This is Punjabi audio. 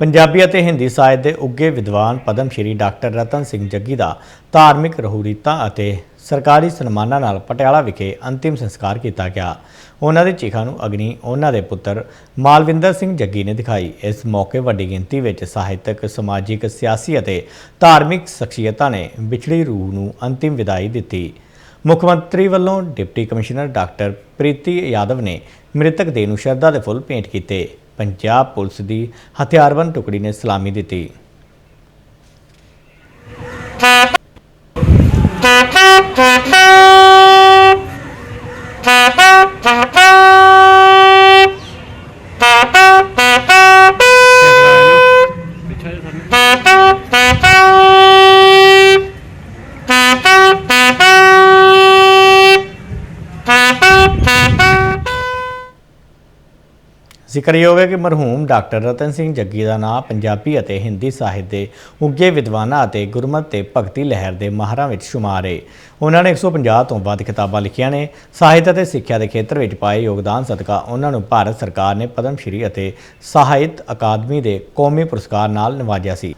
ਪੰਜਾਬੀ ਅਤੇ ਹਿੰਦੀ ਸਾਹਿਤ ਦੇ ਉੱਗੇ ਵਿਦਵਾਨ ਪਦਮ ਸ਼੍ਰੀ ਡਾਕਟਰ ਰਤਨ ਸਿੰਘ ਜੱਗੀ ਦਾ ਧਾਰਮਿਕ ਰਹੂਰੀਤਾਂ ਅਤੇ ਸਰਕਾਰੀ ਸਨਮਾਨਾਂ ਨਾਲ ਪਟਿਆਲਾ ਵਿਖੇ ਅੰਤਿਮ ਸੰਸਕਾਰ ਕੀਤਾ ਗਿਆ। ਉਹਨਾਂ ਦੇ ਚਿਖਾ ਨੂੰ ਅਗਨੀ ਉਹਨਾਂ ਦੇ ਪੁੱਤਰ ਮਾਲਵਿੰਦਰ ਸਿੰਘ ਜੱਗੀ ਨੇ ਦਿਖਾਈ। ਇਸ ਮੌਕੇ ਵੱਡੀ ਗਿਣਤੀ ਵਿੱਚ ਸਾਹਿਤਕ, ਸਮਾਜਿਕ, ਸਿਆਸੀ ਅਤੇ ਧਾਰਮਿਕ ਸ਼ਖਸੀਅਤਾਂ ਨੇ ਵਿਛੜੀ ਰੂਹ ਨੂੰ ਅੰਤਿਮ ਵਿਦਾਈ ਦਿੱਤੀ। ਮੁੱਖ ਮੰਤਰੀ ਵੱਲੋਂ deputy commissioner doctor Preeti Yadav ਨੇ ਮ੍ਰਿਤਕ ਦੇਹ ਨੂੰ ਸ਼ਰਧਾ ਦੇ ਫੁੱਲ ਭੇਂਟ ਕੀਤੇ। ਪੰਜਾਬ ਪੁਲਿਸ ਦੀ ਹਥਿਆਰਬੰਦ ਟੁਕੜੀ ਨੇ ਸਲਾਮੀ ਦਿੱਤੀ। ਜ਼ਿਕਰਯੋਗ ਹੈ ਕਿ ਮਰਹੂਮ ਡਾਕਟਰ ਰਤਨ ਸਿੰਘ ਜੱਗੀ ਦਾ ਨਾਮ ਪੰਜਾਬੀ ਅਤੇ ਹਿੰਦੀ ਸਾਹਿਤ ਦੇ ਉੱਗੇ ਵਿਦਵਾਨਾਂ ਅਤੇ ਗੁਰਮਤ ਤੇ ਭਗਤੀ ਲਹਿਰ ਦੇ ਮਾਹਰਾਂ ਵਿੱਚ ਸ਼ੁਮਾਰ ਹੈ ਉਹਨਾਂ ਨੇ 150 ਤੋਂ ਵੱਧ ਕਿਤਾਬਾਂ ਲਿਖੀਆਂ ਨੇ। ਸਾਹਿਤ ਅਤੇ ਸਿੱਖਿਆ ਦੇ ਖੇਤਰ ਵਿੱਚ ਪਾਏ ਯੋਗਦਾਨ ਸਦਕਾ ਉਹਨਾਂ ਨੂੰ ਭਾਰਤ ਸਰਕਾਰ ਨੇ ਪਦਮ ਸ਼੍ਰੀ ਅਤੇ ਸਾਹਿਤ ਅਕਾਦਮੀ ਦੇ ਕੌਮੀ ਪੁਰਸਕਾਰ ਨਾਲ ਨਿਵਾਜਿਆ ਸੀ।